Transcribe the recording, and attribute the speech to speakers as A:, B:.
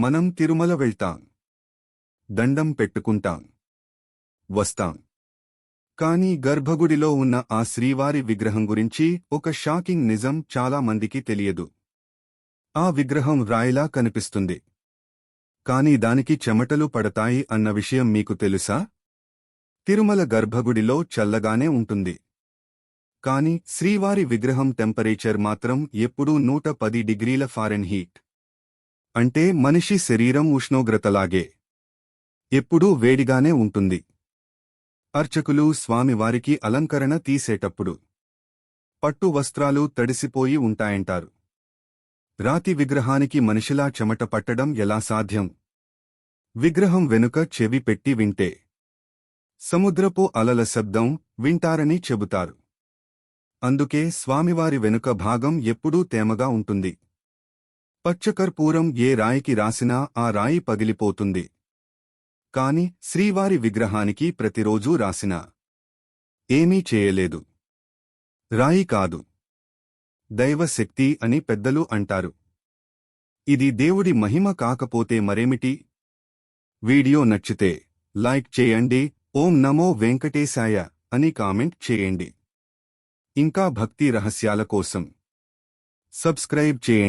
A: మనం తిరుమల వెళ్తాం. దండం పెట్టుకుంటాం. వస్తాం. కానీ గర్భగుడిలో ఉన్న ఆ శ్రీవారి విగ్రహం గురించి ఒక షాకింగ్ నిజం చాలా మందికి తెలియదు. ఆ విగ్రహం రాయిలా కనిపిస్తుంది. కాని దానికి చెమటలు పడతాయి అన్న విషయం మీకు తెలుసా? తిరుమల గర్భగుడిలో చల్లగానే ఉంటుంది. కాని శ్రీవారి విగ్రహం టెంపరేచర్ మాత్రం ఎప్పుడూ నూట పది డిగ్రీల ఫారెన్హీట్. అంటే మనిషి శరీరం ఉష్ణోగ్రతలాగే. ఎప్పుడూ వేడిగానే ఉంటుంది. అర్చకులు స్వామివారికి అలంకరణ తీసేటప్పుడు. పట్టు వస్త్రాలు తడిసిపోయి ఉంటాయంటారు. రాతి విగ్రహానికి మనిషిలా చెమట పట్టడం ఎలా సాధ్యం? విగ్రహం వెనుక చెవి పెట్టి వింటే. సముద్రపు అలల శబ్దం వింటారని చెబుతారు. అందుకే స్వామివారి వెనుక భాగం ఎప్పుడూ తేమగా ఉంటుంది. పచ్చకర్పూరం ఏ రాయికి రాసినా ఆ రాయి పగిలిపోతుంది. కాని శ్రీవారి విగ్రహానికి ప్రతిరోజూ రాసినా ఏమీ చేయలేదు. రాయి కాదు. దైవశక్తి అని పెద్దలు అంటారు. ఇది దేవుడి మహిమ కాకపోతే మరేమిటి? వీడియో నచ్చితే లైక్ చేయండి. ఓం నమో వెంకటేశాయ అని కామెంట్ చేయండి. ఇంకా భక్తి రహస్యాల కోసం సబ్స్క్రైబ్ చేయండి.